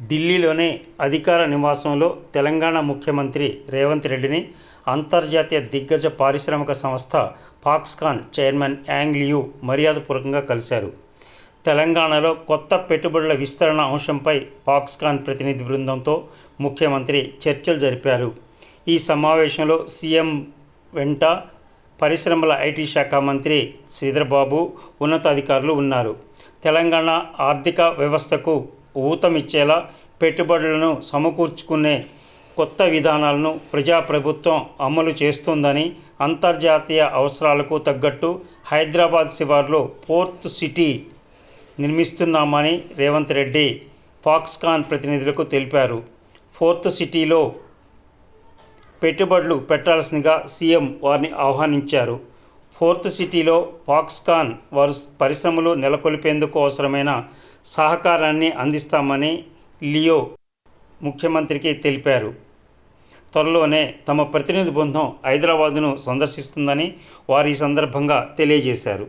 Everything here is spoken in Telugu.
ఢిల్లీలోని అధికార నివాసంలో తెలంగాణ ముఖ్యమంత్రి రేవంత్ రెడ్డిని అంతర్జాతీయ దిగ్గజ పారిశ్రామిక సంస్థ ఫాక్స్కాన్ చైర్మన్ యాంగ్లియూ మర్యాదపూర్వకంగా కలిశారు. తెలంగాణలో కొత్త పెట్టుబడుల విస్తరణ అంశంపై ఫాక్స్కాన్ ప్రతినిధి బృందంతో ముఖ్యమంత్రి చర్చలు జరిపారు. ఈ సమావేశంలో సీఎం వెంట పరిశ్రమల ఐటీ శాఖ మంత్రి శ్రీధర్బాబు ఉన్నతాధికారులు ఉన్నారు. తెలంగాణ ఆర్థిక వ్యవస్థకు ఊతమిచ్చేలా పెట్టుబడులను సమకూర్చుకునే కొత్త విధానాలను ప్రజాప్రభుత్వం అమలు చేస్తుందని అంతర్జాతీయ అవసరాలకు తగ్గట్టు హైదరాబాద్ శివార్లో పోర్ట్ సిటీ నిర్మిస్తున్నామని రేవంత్ రెడ్డి ఫాక్స్కాన్ ప్రతినిధులకు తెలిపారు. ఫోర్త్ సిటీలో పెట్టుబడులు పెట్టాల్సిందిగా సీఎం వారిని ఆహ్వానించారు. ఫోర్త్ సిటీలో ఫాక్స్కాన్ వారు పరిశ్రమలు నెలకొల్పేందుకు అవసరమైన సహకారాన్ని అందిస్తామని లియో ముఖ్యమంత్రికి తెలిపారు. త్వరలోనే తమ ప్రతినిధి బృందం హైదరాబాదును సందర్శిస్తుందని వారు ఈ సందర్భంగా తెలియజేశారు.